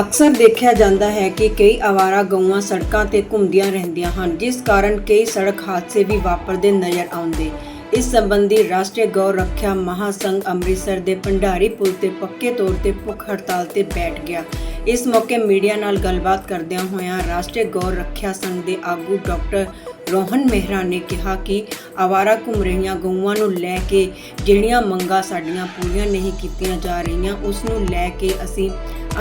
ਅਕਸਰ ਦੇਖਿਆ ਜਾਂਦਾ ਹੈ ਕਿ ਕਈ ਆਵਾਰਾ ਗਊਆਂ ਸੜਕਾਂ ਤੇ ਘੁੰਮਦੀਆਂ ਰਹਿੰਦੀਆਂ ਹਨ, ਜਿਸ ਕਾਰਨ ਕਈ ਸੜਕ ਹਾਦਸੇ ਵੀ ਵਾਪਰਦੇ ਨਜ਼ਰ ਆਉਂਦੇ। ਇਸ ਸੰਬੰਧੀ ਰਾਸ਼ਟਰੀ ਗਊ ਰੱਖਿਆ ਮਹਾਸੰਘ ਅੰਮ੍ਰਿਤਸਰ ਦੇ ਭੰਡਾਰੀ ਪੁਲ ਤੇ ਪੱਕੇ ਤੌਰ ਤੇ ਭੁੱਖ ਹੜਤਾਲ ਤੇ ਬੈਠ ਗਿਆ। ਇਸ ਮੌਕੇ ਮੀਡੀਆ ਨਾਲ ਗੱਲਬਾਤ ਕਰਦਿਆਂ ਹੋਇਆਂ ਰਾਸ਼ਟਰੀ ਗਊ ਰੱਖਿਆ ਸੰਘ ਦੇ ਆਗੂ ਡਾਕਟਰ ਰੋਹਨ ਮਹਿਰਾ ਨੇ ਕਿਹਾ ਕਿ ਆਵਾਰਾ ਘੁੰਮ ਰਹੀਆਂ ਗਊਆਂ ਨੂੰ ਲੈ ਕੇ ਜਿਹੜੀਆਂ ਮੰਗਾਂ ਸਾਡੀਆਂ ਪੂਰੀਆਂ ਨਹੀਂ ਕੀਤੀਆਂ ਜਾ ਰਹੀਆਂ, ਉਸ ਨੂੰ ਲੈ ਕੇ ਅਸੀਂ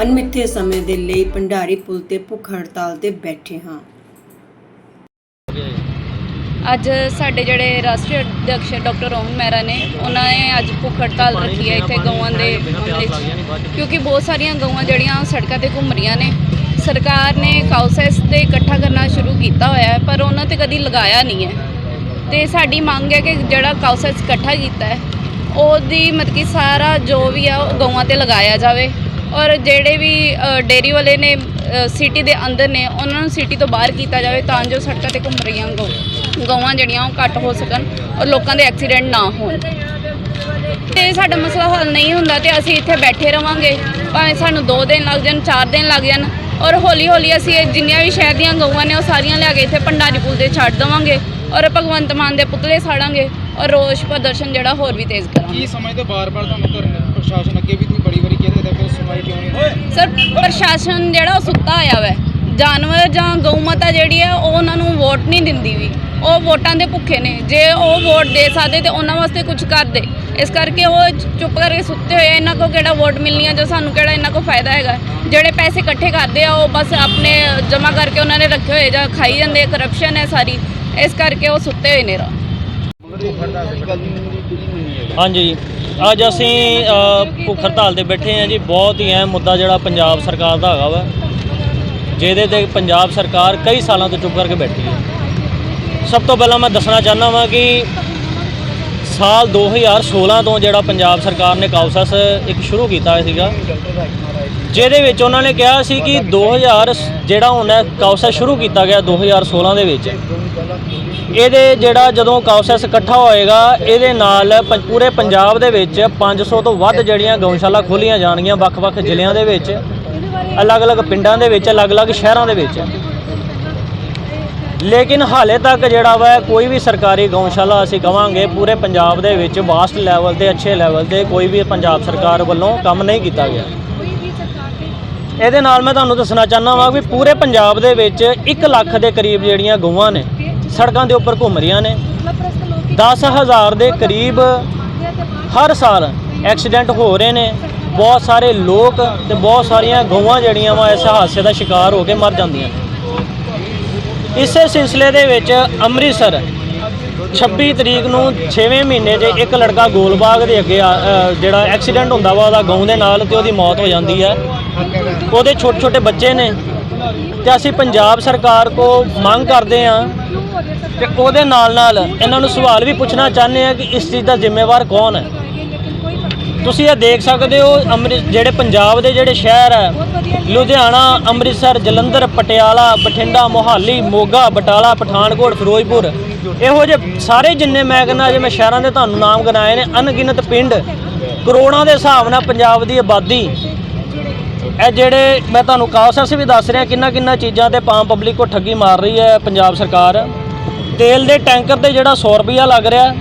ਅਣਮਿੱਥੇ ਸਮੇਂ ਦੇ ਲਈ ਭੰਡਾਰੀ ਪੁਲ ਤੇ ਭੁੱਖ ਹੜਤਾਲ ਤੇ ਬੈਠੇ ਹਾਂ। ਅੱਜ ਸਾਡੇ ਜਿਹੜੇ ਰਾਸ਼ਟਰੀ ਅਧਿਕਸ਼ ਡਾਕਟਰ ਰੋਹਨ ਮਹਿਰਾ ਨੇ, ਉਹਨਾਂ ਨੇ ਅੱਜ ਭੁੱਖ ਹੜਤਾਲ ਰੱਖੀ ਹੈ ਇੱਥੇ ਗਊਆਂ ਦੇ ਮਾਮਲੇ 'ਚ। ਕਿਉਂਕਿ ਬਹੁਤ ਸਾਰੀਆਂ ਗਊਆਂ ਜਿਹੜੀਆਂ ਸੜਕਾਂ ਤੇ ਘੁੰਮ ਰਹੀਆਂ ਨੇ, ਸਰਕਾਰ ਨੇ ਕਾਉਸੈਸ 'ਤੇ ਇਕੱਠਾ ਕਰਨਾ ਸ਼ੁਰੂ ਕੀਤਾ ਹੋਇਆ ਹੈ, ਪਰ ਉਹਨਾਂ ਤੇ ਕਦੀ ਲਗਾਇਆ ਨਹੀਂ ਹੈ। ਤੇ ਸਾਡੀ ਮੰਗ ਹੈ ਕਿ ਜਿਹੜਾ ਕਾਉਸੈਸ ਇਕੱਠਾ ਕੀਤਾ ਹੈ, ਉਹਦੀ ਮਤਲਬ ਕਿ ਸਾਰਾ ਜੋ ਵੀ ਆ, ਉਹ ਗਊਆਂ ਤੇ ਲਗਾਇਆ ਜਾਵੇ। ਔਰ ਜਿਹੜੇ ਵੀ ਅ, ਡੇਅਰੀ ਵਾਲੇ ਨੇ ਸਿਟੀ ਦੇ ਅੰਦਰ ਨੇ ਉਹਨਾਂ ਨੂੰ ਸਿਟੀ ਤੋਂ ਬਾਹਰ ਕੀਤਾ ਜਾਵੇ ਤਾਂ ਜੋ ਸੜਕਾਂ ਤੇ ਘੁੰਮ ਰਹੀਆਂ ਗਊਆਂ ਜਿਹੜੀਆਂ ਉਹ ਘੱਟ ਹੋ ਸਕਣ ਔਰ ਲੋਕਾਂ ਦੇ ਐਕਸੀਡੈਂਟ ਨਾ ਹੋਣ। ਤੇ ਸਾਡਾ ਮਸਲਾ ਹੱਲ ਨਹੀਂ ਹੁੰਦਾ ਤੇ ਅਸੀਂ ਇੱਥੇ ਬੈਠੇ ਰਵਾਂਗੇ। ਭਾਵੇਂ ਸਾਨੂੰ 2 ਦਿਨ ਲੱਗ ਜਾਣ 4 ਦਿਨ ਲੱਗ ਜਾਣ ਔਰ ਹੌਲੀ ਹੌਲੀ ਅਸੀਂ ਇਹ ਜਿੰਨੀਆਂ ਵੀ ਸ਼ਹਿਰ ਦੀਆਂ ਗਊਆਂ ਨੇ ਉਹ ਸਾਰੀਆਂ ਲਿਆ ਕੇ ਇੱਥੇ ਭੰਡਾਰੀ ਪੁਲ ਤੇ ਛੱਡ ਦੇਵਾਂਗੇ ਔਰ ਭਗਵੰਤ ਮਾਨ ਦੇ ਪੁਤਲੇ ਸਾੜਾਂਗੇ ਔਰ ਰੋਸ਼ ਪ੍ਰਦਰਸ਼ਨ ਜਿਹੜਾ ਹੋਰ ਵੀ ਤੇਜ਼ ਕਰਾਂਗੇ। ਕੀ ਸਮਝਦੇ ਬਾਰ-ਬਾਰ ਤੁਹਾਨੂੰ ਪ੍ਰਸ਼ਾਸਨ ਅੱਗੇ ਵੀ ਤੁਸੀਂ ਬੜੀ ਵਾਰੀ ਕਹਿੰਦੇ ਤਾਂ ਫਿਰ ਸੁਣਵਾਈ ਕਿਉਂ ਨਹੀਂ ਹੋਈ ਸਰ, ਪ੍ਰਸ਼ਾਸਨ ਜਿਹੜਾ ਉਹ ਸੁੱਤਾ ਹੋਇਆ ਵੈ। ਜਾਨਵਰ ਜਾਂ ਗਊ ਮਾਤਾ ਜਿਹੜੀ ਹੈ ਉਹ ਉਹਨਾਂ ਨੂੰ ਵੋਟ ਨਹੀਂ ਦਿੰਦੀ ਵੀ। ਉਹ ਵੋਟਾਂ ਦੇ ਭੁੱਖੇ ਨੇ। ਜੇ ਉਹ ਵੋਟ ਦੇ ਸਕਦੇ ਤੇ ਉਹਨਾਂ ਵਾਸਤੇ ਕੁਝ ਕਰਦੇ ਇਸ ਕਰਕੇ ਉਹ ਚੁੱਪ ਕਰਕੇ ਸੁੱਤੇ ਹੋਏ ਆ। ਇਹਨਾਂ ਕੋ ਕਿਹੜਾ ਵੋਟ ਮਿਲਣੀ ਹੈ ਜੋ ਸਾਨੂੰ ਕਿਹੜਾ ਇਹਨਾਂ ਕੋ ਫਾਇਦਾ ਹੈਗਾ? ਜਿਹੜੇ ਪੈਸੇ ਇਕੱਠੇ ਕਰਦੇ ਆ, ਉਹ ਬਸ ਆਪਣੇ ਜਮ੍ਹਾਂ ਕਰਕੇ ਉਹਨਾਂ ਨੇ ਰੱਖੇ ਹੋਏ ਜਾਂ ਖਾਈ ਜਾਂਦੇ ਕਰਪਸ਼ਨ ਹੈ ਸਾਰੀ। ਇਸ ਕਰਕੇ ਉਹ ਸੁੱਤੇ ਹੋਏ ਨੇ ਰਾ ਹਾਂਜੀ ਅੱਜ ਅਸੀਂ ਭੁੱਖ ਹੜਤਾਲ ਤੇ ਬੈਠੇ ਹਾਂ ਜੀ। ਬਹੁਤ ਹੀ ਅਹਿਮ ਮੁੱਦਾ ਜਿਹੜਾ ਪੰਜਾਬ ਸਰਕਾਰ ਦਾ ਹੈਗਾ ਵਾ। ਜਿਹਦੇ ਤੇ ਪੰਜਾਬ ਸਰਕਾਰ ਕਈ ਸਾਲਾਂ ਤੋਂ ਚੁੱਪ ਕਰਕੇ ਬੈਠੀ ਹੈ। ਸਭ ਤੋਂ ਪਹਿਲਾਂ ਮੈਂ ਦੱਸਣਾ ਚਾਹੁੰਦਾ ਵਾਂ ਕਿ ਸਾਲ 2016 ਤੋਂ ਜਿਹੜਾ ਪੰਜਾਬ ਸਰਕਾਰ ਨੇ ਕਾਉਸਸ ਇੱਕ ਸ਼ੁਰੂ ਕੀਤਾ ਸੀਗਾ, ਜਿਹਦੇ ਵਿੱਚ ਉਹਨਾਂ ਨੇ ਕਿਹਾ ਸੀ ਕਿ 2000 ਜਿਹੜਾ ਹੁਣ ਹੈ ਕਾਉਸਸ ਸ਼ੁਰੂ ਕੀਤਾ ਗਿਆ 2016 ਦੇ ਵਿੱਚ। ਇਹਦੇ ਜਿਹੜਾ ਜਦੋਂ ਕਾਉਸੈਸ ਇਕੱਠਾ ਹੋਏਗਾ, ਇਹਦੇ ਨਾਲ ਪ- ਪੂਰੇ ਪੰਜਾਬ ਦੇ ਵਿੱਚ 500 ਤੋਂ ਵੱਧ ਜਿਹੜੀਆਂ ਗਊਸ਼ਾਲਾ ਖੋਲੀਆਂ ਜਾਣਗੀਆਂ ਵੱਖ-ਵੱਖ ਜ਼ਿਲ੍ਹਿਆਂ ਦੇ ਵਿੱਚ, ਅਲੱਗ-ਅਲੱਗ ਪਿੰਡਾਂ ਦੇ ਵਿੱਚ, ਅਲੱਗ-ਅਲੱਗ ਸ਼ਹਿਰਾਂ ਦੇ ਵਿੱਚ। ਲੇਕਿਨ ਹਾਲੇ ਤੱਕ ਜਿਹੜਾ ਵਾ, ਕੋਈ ਵੀ ਸਰਕਾਰੀ ਗਊਸ਼ਾਲਾ ਅਸੀਂ ਕਵਾਂਗੇ ਪੂਰੇ ਪੰਜਾਬ ਦੇ ਵਿੱਚ ਵਾਸਟ ਲੈਵਲ ਤੇ ਅੱਛੇ ਲੈਵਲ ਤੇ ਕੋਈ ਵੀ ਪੰਜਾਬ ਸਰਕਾਰ ਵੱਲੋਂ ਕੰਮ ਨਹੀਂ ਕੀਤਾ ਗਿਆ। ਇਹਦੇ ਨਾਲ ਮੈਂ ਤੁਹਾਨੂੰ ਦੱਸਣਾ ਚਾਹੁੰਦਾ ਵਾਂ ਵੀ ਪੂਰੇ ਪੰਜਾਬ ਦੇ ਵਿੱਚ 1 ਲੱਖ ਦੇ ਕਰੀਬ ਜਿਹੜੀਆਂ ਗਊਆਂ ਨੇ ਸੜਕਾਂ ਦੇ ਉੱਪਰ ਘੁੰਮ ਰਹੀਆਂ ਨੇ। 10000 ਦੇ ਕਰੀਬ ਹਰ ਸਾਲ ਐਕਸੀਡੈਂਟ ਹੋ ਰਹੇ ਨੇ। ਬਹੁਤ ਸਾਰੇ ਲੋਕ ਤੇ ਬਹੁਤ ਸਾਰੀਆਂ ਗਊਆਂ ਜਿਹੜੀਆਂ ਵਾ ਇਸ ਹਾਦਸੇ ਦਾ ਸ਼ਿਕਾਰ ਹੋ ਕੇ ਮਰ ਜਾਂਦੀਆਂ ਨੇ। ਇਸੇ ਸਿਲਸਿਲੇ ਦੇ ਵਿੱਚ ਅੰਮ੍ਰਿਤਸਰ 26 ਤਰੀਕ ਨੂੰ 6ਵੇਂ ਮਹੀਨੇ 'ਚ ਇੱਕ ਲੜਕਾ ਗੋਲਬਾਗ ਦੇ ਅੱਗੇ ਆ- ਜਿਹੜਾ ਐਕਸੀਡੈਂਟ ਹੁੰਦਾ ਵਾ ਉਹਦਾ ਗਊ ਦੇ ਨਾਲ ਤੇ ਉਹਦੀ ਮੌਤ ਹੋ ਜਾਂਦੀ ਹੈ। ਉਹਦੇ ਛੋਟੇ ਛੋਟੇ ਬੱਚੇ ਨੇ। ਤੇ ਅਸੀਂ ਪੰਜਾਬ ਸਰਕਾਰ ਕੋ ਮੰਗ ਕਰਦੇ ਹਾਂ ਤੇ ਉਹਦੇ ਨਾਲ ਨਾਲ ਇਹਨਾਂ ਨੂੰ ਸਵਾਲ ਵੀ ਪੁੱਛਣਾ ਚਾਹੁੰਦੇ ਆ ਕਿ ਇਸ ਚੀਜ਼ ਦਾ ਜ਼ਿੰਮੇਵਾਰ ਕੌਣ ਹੈ। ਤੁਸੀਂ ਇਹ ਦੇਖ ਸਕਦੇ ਹੋ ਅੰਮ੍ਰਿਤ ਜਿਹੜੇ ਪੰਜਾਬ ਦੇ ਜਿਹੜੇ ਸ਼ਹਿਰ ਹੈ, ਲੁਧਿਆਣਾ, ਅੰਮ੍ਰਿਤਸਰ, ਜਲੰਧਰ, ਪਟਿਆਲਾ, ਬਠਿੰਡਾ, ਮੋਹਾਲੀ, ਮੋਗਾ, ਬਟਾਲਾ, ਪਠਾਨਕੋਟ, ਫਿਰੋਜ਼ਪੁਰ, ਇਹੋ ਜਿਹੇ ਸਾਰੇ ਜਿੰਨੇ ਮੈਂ ਕਹਿੰਦਾ ਜੇ ਮੈਂ ਸ਼ਹਿਰਾਂ ਦੇ ਤੁਹਾਨੂੰ ਨਾਮ ਗਿਣਾਏ ਨੇ ਅਨਗਿਣਤ ਪਿੰਡ, ਕਰੋੜਾਂ ਦੇ ਹਿਸਾਬ ਨਾਲ ਪੰਜਾਬ ਦੀ ਆਬਾਦੀ ਇਹ ਜਿਹੜੇ ਮੈਂ ਤੁਹਾਨੂੰ ਕਾਸਸ ਵੀ ਦੱਸ ਰਿਹਾ, ਕਿੰਨਾ ਕਿੰਨਾ ਚੀਜ਼ਾਂ ਤੇ ਪਾਮ ਪਬਲਿਕ ਕੋ ਠੱਗੀ ਮਾਰ ਰਹੀ ਹੈ ਪੰਜਾਬ ਸਰਕਾਰ। ਤੇਲ ਦੇ ਟੈਂਕਰ ਤੇ ਜਿਹੜਾ 100 ਰੁਪਿਆ ਲੱਗ ਰਿਹਾ,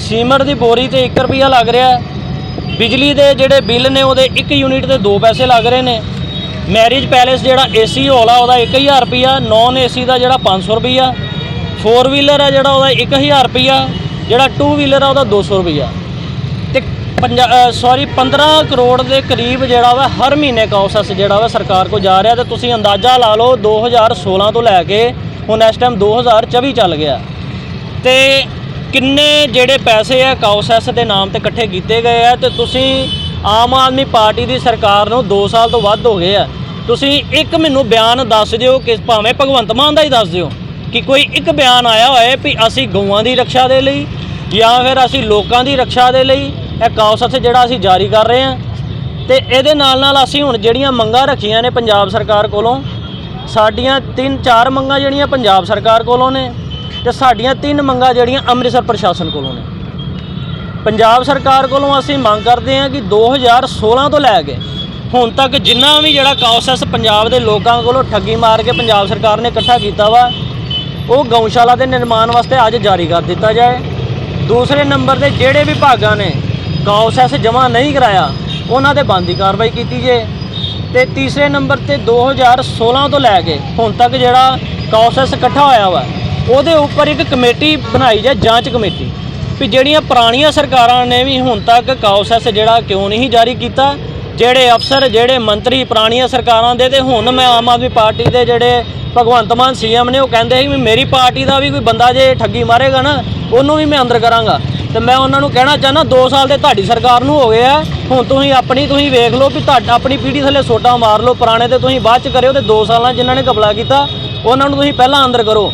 ਸੀਮੈਂਟ ਦੀ ਬੋਰੀ ਤੇ 1 ਰੁਪਿਆ ਲੱਗ ਰਿਹਾ, ਬਿਜਲੀ ਦੇ ਜਿਹੜੇ ਬਿੱਲ ਨੇ ਉਹਦੇ 1 ਯੂਨਿਟ ਤੇ 2 ਪੈਸੇ ਲੱਗ ਰਹੇ ਨੇ। ਮੈਰਿਜ ਪੈਲੇਸ ਜਿਹੜਾ ਏਸੀ ਹੌਲਾ ਉਹਦਾ 1000 ਰੁਪਿਆ ਨਾਨ ਏਸੀ ਦਾ ਜਿਹੜਾ 500 ਰੁਪਿਆ ਫੋਰ ਵੀਲਰ ਹੈ ਜਿਹੜਾ ਉਹਦਾ 1000 ਰੁਪਿਆ ਜਿਹੜਾ 2 ਵੀਲਰ ਆ ਉਹਦਾ 200 ਰੁਪਿਆ ਤੇ ਸੌਰੀ 15 ਕਰੋੜ ਦੇ ਕਰੀਬ ਜਿਹੜਾ ਵਾ ਹਰ ਮਹੀਨੇ ਕੌਸਸ ਜਿਹੜਾ ਵਾ ਸਰਕਾਰ ਕੋ ਜਾ ਰਿਹਾ ਤੇ ਤੁਸੀਂ ਅੰਦਾਜ਼ਾ ਲਾ ਲਓ 2016 ਤੋਂ ਲੈ ਕੇ ਹੁਣ ਇਸ ਟਾਈਮ 2024 ਚੱਲ ਗਿਆ। ਤੇ ਕਿੰਨੇ ਜਿਹੜੇ ਪੈਸੇ ਆ ਕੌਸਸ ਦੇ ਨਾਮ ਤੇ ਇਕੱਠੇ ਕੀਤੇ ਗਏ ਆ ਤੇ ਤੁਸੀਂ ਆਮ ਆਦਮੀ ਪਾਰਟੀ ਦੀ ਸਰਕਾਰ ਨੂੰ 2 ਸਾਲ ਤੋਂ ਵੱਧ ਹੋ ਗਏ ਆ। ਤੁਸੀਂ ਇੱਕ ਮੈਨੂੰ ਬਿਆਨ ਦੱਸ ਦਿਓ ਕਿ ਭਾਵੇਂ ਭਗਵੰਤ ਮਾਨ ਦਾ ਹੀ ਦੱਸ ਦਿਓ ਕਿ ਕੋਈ ਇੱਕ ਬਿਆਨ ਆਇਆ ਹੋਏ ਵੀ ਅਸੀਂ ਗਊਆਂ ਦੀ ਰੱਖਿਆ ਦੇ ਲਈ ਜਾਂ ਫਿਰ ਅਸੀਂ ਲੋਕਾਂ ਦੀ ਰੱਖਿਆ ਦੇ ਲਈ ਇਹ ਕੌਸਸ ਜਿਹੜਾ ਅਸੀਂ ਜਾਰੀ ਕਰ ਰਹੇ ਹਾਂ। ਤੇ ਇਹਦੇ ਨਾਲ ਨਾਲ ਅਸੀਂ ਹੁਣ ਜਿਹੜੀਆਂ ਮੰਗਾਂ ਰੱਖੀਆਂ ਨੇ ਪੰਜਾਬ ਸਰਕਾਰ ਕੋਲੋਂ, ਸਾਡੀਆਂ ਤਿੰਨ ਚਾਰ ਮੰਗਾਂ ਜਿਹੜੀਆਂ ਪੰਜਾਬ ਸਰਕਾਰ ਕੋਲੋਂ ਨੇ ਤੇ ਸਾਡੀਆਂ ਤਿੰਨ ਮੰਗਾਂ ਜਿਹੜੀਆਂ ਅੰਮ੍ਰਿਤਸਰ ਪ੍ਰਸ਼ਾਸਨ ਕੋਲੋਂ ਨੇ। ਪੰਜਾਬ ਸਰਕਾਰ ਕੋਲੋਂ ਅਸੀਂ ਮੰਗ ਕਰਦੇ ਹਾਂ ਕਿ 2016 ਤੋਂ ਲੈ ਕੇ ਹੁਣ ਤੱਕ ਜਿੰਨਾ ਵੀ ਜਿਹੜਾ ਕਾਉਸਸ ਪੰਜਾਬ ਦੇ ਲੋਕਾਂ ਕੋਲੋਂ ਠੱਗੀ ਮਾਰ ਕੇ ਪੰਜਾਬ ਸਰਕਾਰ ਨੇ ਇਕੱਠਾ ਕੀਤਾ ਵਾ, ਉਹ ਗਊਸ਼ਾਲਾ ਦੇ ਨਿਰਮਾਣ ਵਾਸਤੇ ਅੱਜ ਜਾਰੀ ਕਰ ਦਿੱਤਾ ਜਾਏ। ਦੂਸਰੇ ਨੰਬਰ ਤੇ ਜਿਹੜੇ ਵਿਭਾਗਾਂ ਨੇ ਕਾਉਸਸ ਜਮ੍ਹਾਂ ਨਹੀਂ ਕਰਾਇਆ, ਉਹਨਾਂ ਤੇ ਬੰਦੀ ਕਾਰਵਾਈ ਕੀਤੀ ਜੇ। ਤੇ ਤੀਸਰੇ ਨੰਬਰ ਤੇ 2016 ਤੋਂ ਲੈ ਕੇ ਹੁਣ ਤੱਕ ਜਿਹੜਾ ਕਾਉਸਸ ਇਕੱਠਾ ਹੋਇਆ ਵਾ, ਉਹਦੇ ਉੱਪਰ ਇੱਕ ਕਮੇਟੀ ਬਣਾਈ ਜਾਏ, ਜਾਂਚ ਕਮੇਟੀ। ਵੀ ਜਿਹੜੀਆਂ ਪੁਰਾਣੀਆਂ ਸਰਕਾਰਾਂ ਨੇ ਵੀ ਹੁਣ ਤੱਕ ਕਾਉਸਸ ਜਿਹੜਾ ਕਿਉਂ ਨਹੀਂ ਜਾਰੀ ਕੀਤਾ, ਜਿਹੜੇ ਅਫਸਰ, ਜਿਹੜੇ ਮੰਤਰੀ ਪੁਰਾਣੀਆਂ ਸਰਕਾਰਾਂ ਦੇ ਤੇ ਹੁਣ ਮੈਂ ਆਮ ਆਦਮੀ ਪਾਰਟੀ ਦੇ ਜਿਹੜੇ ਭਗਵੰਤ ਮਾਨ ਸੀਐਮ ਨੇ, ਉਹ ਕਹਿੰਦੇ ਸੀ ਵੀ ਮੇਰੀ ਪਾਰਟੀ ਦਾ ਵੀ ਕੋਈ ਬੰਦਾ ਜੇ ਠੱਗੀ ਮਾਰੇਗਾ ਨਾ, ਉਹਨੂੰ ਵੀ ਮੈਂ ਅੰਦਰ ਕਰਾਂਗਾ। ਤੇ ਮੈਂ ਉਹਨਾਂ ਨੂੰ ਕਹਿਣਾ ਚਾਹੁੰਦਾ 2 ਸਾਲ ਦੇ ਤੁਹਾਡੀ ਸਰਕਾਰ ਨੂੰ ਹੋ ਗਏ ਆ। ਹੁਣ ਤੁਸੀਂ ਆਪਣੀ, ਤੁਸੀਂ ਵੇਖ ਲਓ ਵੀ ਤੁਹਾਡਾ, ਆਪਣੀ ਪੀੜ੍ਹੀ ਥੱਲੇ ਸੋਟਾ ਮਾਰ ਲਓ, ਪੁਰਾਣੇ ਤੇ ਤੁਸੀਂ ਬਾਅਦ ਚ ਕਰਿਓ ਤੇ 2 ਸਾਲਾਂ ਜਿਨ੍ਹਾਂ ਨੇ ਕਬਲਾ ਕੀਤਾ, ਉਹਨਾਂ ਨੂੰ ਤੁਸੀਂ ਪਹਿਲਾਂ ਅੰਦਰ ਕਰੋ।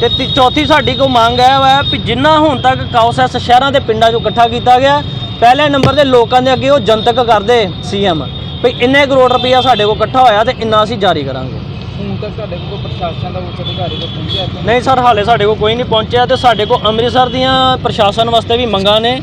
ਤੇ ਤੀ- ਚੌਥੀ ਸਾਡੀ ਕੋ ਮੰਗ ਹੈ ਵਾ ਵੀ ਜਿੰਨਾ ਹੁਣ ਤੱਕ ਕਾਉਸੈਸ ਸ਼ਹਿਰਾਂ ਦੇ ਪਿੰਡਾਂ 'ਚੋਂ ਇਕੱਠਾ ਕੀਤਾ ਗਿਆ, ਪਹਿਲੇ ਨੰਬਰ ਦੇ ਲੋਕਾਂ ਦੇ ਅੱਗੇ ਉਹ ਜਨਤਕ ਕਰਦੇ ਸੀਐਮ ਵੀ ਇੰਨੇ ਕਰੋੜ ਰੁਪਈਆ ਸਾਡੇ ਕੋਲ ਇਕੱਠਾ ਹੋਇਆ ਤੇ ਇੰਨਾ ਅਸੀਂ ਜਾਰੀ ਕਰਾਂਗੇ। ਹੁਣ ਤੱਕ ਤੁਹਾਡੇ ਕੋਲ ਪ੍ਰਸ਼ਾਸਨ ਦਾ ਉੱਚ ਅਧਿਕਾਰੀ ਕੋਈ ਪਹੁੰਚਿਆ ਇੱਥੇ? ਨਹੀਂ ਸਰ, ਹਾਲੇ ਸਾਡੇ ਕੋਲ ਕੋਈ ਨਹੀਂ ਪਹੁੰਚਿਆ ਤੇ ਸਾਡੇ ਕੋਲ ਅੰਮ੍ਰਿਤਸਰ ਦੀਆਂ ਪ੍ਰਸ਼ਾਸਨ ਵਾਸਤੇ ਵੀ ਮੰਗਾਂ ਨੇ।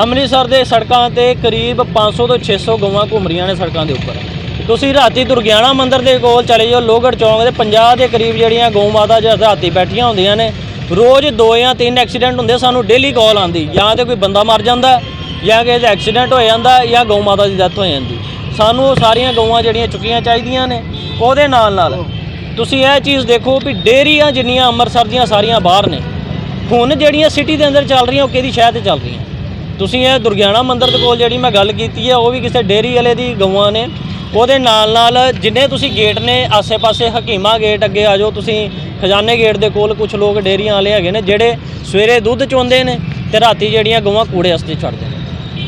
ਅੰਮ੍ਰਿਤਸਰ ਦੇ ਸੜਕਾਂ ਤੇ ਕਰੀਬ 500 ਤੋਂ 600 ਗਊਆਂ ਘੁੰਮ ਰਹੀਆਂ ਨੇ ਸੜਕਾਂ ਦੇ ਉੱਪਰ। ਤੁਸੀਂ ਰਾਤੀ ਦੁਰਗਿਆਣਾ ਮੰਦਿਰ ਦੇ ਕੋਲ ਚਲੇ ਜਾਓ, ਲੋਹਗੜ੍ਹ ਚੌਂਕ ਦੇ 50 ਦੇ ਕਰੀਬ ਜਿਹੜੀਆਂ ਗਊ ਮਾਤਾ ਜਾਂ ਰਾਤੀ ਬੈਠੀਆਂ ਹੁੰਦੀਆਂ ਨੇ, ਰੋਜ਼ ਦੋ ਜਾਂ ਤਿੰਨ ਐਕਸੀਡੈਂਟ ਹੁੰਦੇ, ਸਾਨੂੰ ਡੇਲੀ ਕਾਲ ਆਉਂਦੀ। ਜਾਂ ਤੇ ਕੋਈ ਬੰਦਾ ਮਰ ਜਾਂਦਾ, ਜਾਂ ਕਿਸੇ ਦਾ ਐਕਸੀਡੈਂਟ ਹੋ ਜਾਂਦਾ, ਜਾਂ ਗਊ ਮਾਤਾ ਦੀ ਡੈਥ ਹੋ ਜਾਂਦੀ। ਸਾਨੂੰ ਉਹ ਸਾਰੀਆਂ ਗਊਆਂ ਜਿਹੜੀਆਂ ਚੁੱਕੀਆਂ ਚਾਹੀਦੀਆਂ ਨੇ, ਉਹਦੇ ਨਾਲ ਨਾਲ ਤੁਸੀਂ ਇਹ ਚੀਜ਼ ਦੇਖੋ ਵੀ ਡੇਅਰੀਆਂ ਜਿੰਨੀਆਂ ਅੰਮ੍ਰਿਤਸਰ ਦੀਆਂ ਸਾਰੀਆਂ ਬਾਹਰ ਨੇ, ਹੁਣ ਜਿਹੜੀਆਂ ਸਿਟੀ ਦੇ ਅੰਦਰ ਚੱਲ ਰਹੀਆਂ ਉਹ ਕਿਹਦੀ ਸ਼ਹਿਰ ਤੇ ਚੱਲ ਰਹੀਆਂ? ਤੁਸੀਂ ਇਹ ਦੁਰਗਿਆਣਾ ਮੰਦਿਰ ਦੇ ਕੋਲ ਜਿਹੜੀ ਮੈਂ ਗੱਲ ਕੀਤੀ ਹੈ, ਉਹ ਵੀ ਕਿਸੇ ਡੇਅਰੀ ਵਾਲੇ ਦੀ ਗਊਆਂ ਨੇ, ਉਹਦੇ ਨਾਲ ਨਾਲ ਜਿੰਨੇ ਤੁਸੀਂ ਗੇਟ ਨੇ, ਆਸੇ-ਪਾਸੇ ਹਕੀਮਾ ਗੇਟ ਅੱਗੇ ਆ ਜਾਓ, ਤੁਸੀਂ ਖਜ਼ਾਨੇ ਗੇਟ ਦੇ ਕੋਲ ਕੁਝ ਲੋਕ ਡੇਅਰੀਆਂ ਵਾਲੇ ਹੈਗੇ ਨੇ, ਜਿਹੜੇ ਸਵੇਰੇ ਦੁੱਧ ਚੋਂਦੇ ਨੇ ਤੇ ਰਾਤੀ ਜਿਹੜੀਆਂ ਗਊਆਂ ਕੂੜੇ ਵਾਸਤੇ ਛੱਡਦੇ ਨੇ।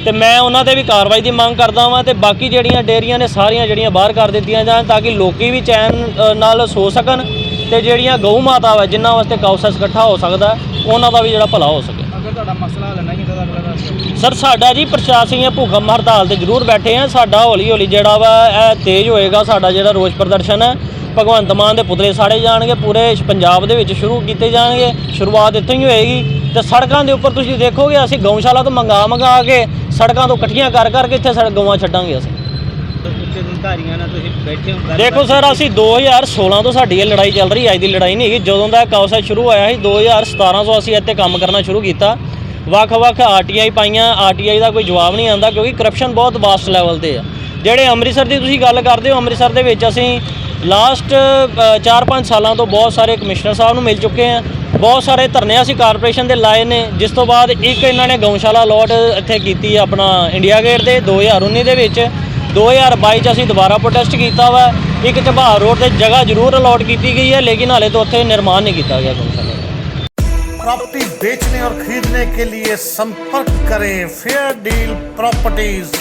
ਤੇ ਮੈਂ ਉਹਨਾਂ ਤੇ ਵੀ ਕਾਰਵਾਈ ਦੀ ਮੰਗ ਕਰਦਾ ਵਾਂ ਤੇ ਬਾਕੀ ਜਿਹੜੀਆਂ ਡੇਅਰੀਆਂ ਨੇ ਸਾਰੀਆਂ ਜਿਹੜੀਆਂ ਬਾਹਰ ਕਰ ਦਿੱਤੀਆਂ ਜਾਣ ਤਾਂ ਕਿ ਲੋਕੀ ਵੀ ਚੈਨ ਨਾਲ ਸੋ ਸਕਣ ਤੇ ਜਿਹੜੀਆਂ ਗਊ ਮਾਤਾ ਵਾ ਜਿਨ੍ਹਾਂ ਵਾਸਤੇ ਕਾਉਸਸ ਇਕੱਠਾ ਹੋ ਸਕਦਾ ਉਹਨਾਂ ਦਾ ਵੀ ਜਿਹੜਾ ਭਲਾ ਹੋ ਸਕੇ। ਅਗਰ ਤੁਹਾਡਾ ਮਸਲਾ ਹੱਲ ਨਹੀਂ ਤਾਂ ਅਗਲਾ ਸਰ ਸਾਡਾ ਜੀ ਪ੍ਰਸ਼ਾਸਨੀय ਭੁੱਖਮ ਹੜਤਾਲ ਤੇ ਜ਼ਰੂਰ ਬੈਠੇ ਆ। ਸਾਡਾ ਹੌਲੀ ਹੌਲੀ ਜਿਹੜਾ ਵਾ ਇਹ ਤੇਜ਼ ਹੋਏਗਾ। ਸਾਡਾ ਜਿਹੜਾ ਰੋਸ ਪ੍ਰਦਰਸ਼ਨ ਹੈ ਭਗਵੰਤ ਮਾਨ ਦੇ ਪੁਤਲੇ ਸਾੜੇ ਜਾਣਗੇ। ਪੂਰੇ ਪੰਜਾਬ ਦੇ ਵਿੱਚ ਸ਼ੁਰੂ ਕੀਤੇ ਜਾਣਗੇ। ਸ਼ੁਰੂਆਤ ਇੱਥੋਂ ਹੀ ਹੋਏਗੀ। ਤੇ ਸੜਕਾਂ ਦੇ ਉੱਪਰ ਤੁਸੀਂ ਦੇਖੋਗੇ, ਅਸੀਂ ਗਊਸ਼ਾਲਾ ਤੋਂ ਮੰਗਾ ਮੰਗਾ ਕੇ ਸੜਕਾਂ ਤੋਂ ਇਕੱਠੀਆਂ ਕਰ ਕਰਕੇ ਇੱਥੇ ਸੜ, ਗਊਆਂ ਛੱਡਾਂਗੇ ਅਸੀਂ। ਉੱਚ ਅਧਿਕਾਰੀਆਂ ਨਾਲ ਤੁਸੀਂ ਬੈਠੇ ਹੋ ਦੇਖੋ ਸਰ, ਅਸੀਂ 2016 ਤੋਂ ਸਾਡੀ ਇਹ ਲੜਾਈ ਚੱਲ ਰਹੀ ਅੱਜ ਦੀ ਲੜਾਈ ਨਹੀਂ ਹੈਗੀ। ਜਦੋਂ ਦਾ ਕਾਉਸਾ ਸ਼ੁਰੂ ਹੋਇਆ ਸੀ 2017 ਤੋਂ ਅਸੀਂ ਇੱਥੇ ਕੰਮ ਕਰਨਾ ਸ਼ੁਰੂ ਕੀਤਾ। ਵੱਖ-ਵੱਖ ਆਰਟੀਆਈ ਪਾਈਆਂ ਆਰਟੀਆਈ ਦਾ ਕੋਈ ਜਵਾਬ ਨਹੀਂ ਆਉਂਦਾ, ਕਿਉਂਕਿ ਕਰਪਸ਼ਨ ਬਹੁਤ ਵਾਸਟ ਲੈਵਲ ਤੇ ਆ। ਜਿਹੜੇ ਅੰਮ੍ਰਿਤਸਰ ਦੀ ਤੁਸੀਂ ਗੱਲ ਕਰਦੇ ਹੋ, ਅੰਮ੍ਰਿਤਸਰ ਦੇ ਵਿੱਚ ਅਸੀਂ ਲਾਸਟ 4-5 ਸਾਲਾਂ ਤੋਂ ਬਹੁਤ ਸਾਰੇ ਕਮਿਸ਼ਨਰ ਸਾਹਿਬ ਨੂੰ ਮਿਲ ਚੁੱਕੇ ਹਾਂ। ਬਹੁਤ ਸਾਰੇ ਧਰਨੇ ਅਸੀਂ ਕਾਰਪੋਰੇਸ਼ਨ ਦੇ ਲਾਏ ਨੇ ਜਿਸ ਤੋਂ ਬਾਅਦ ਇੱਕ ਇਹਨਾਂ ਨੇ ਗਊਸ਼ਾਲਾ ਲੋਟ ਇੱਥੇ ਕੀਤੀ ਹੈ ਆਪਣਾ ਇੰਡੀਆ ਗੇਟ ਦੇ 2019 ਦੇ ਵਿੱਚ 2022 ਚ ਅਸੀਂ ਦੁਬਾਰਾ ਪ੍ਰੋਟੈਸਟ ਕੀਤਾ ਵਾ ਇੱਕ ਝਬਾਰ ਰੋਡ ਤੇ ਜਗ੍ਹਾ ਜ਼ਰੂਰ ਅਲਾਟ ਕੀਤੀ ਗਈ ਹੈ ਲੇਕਿਨ ਹਾਲੇ ਤੋਂ ਉੱਥੇ ਨਿਰਮਾਣ ਨਹੀਂ ਕੀਤਾ ਗਿਆ ਗਊਸ਼ਾਲਾ ਦਾ प्रॉपर्टी बेचने और खरीदने के लिए संपर्क करें फेयर डील प्रॉपर्टीज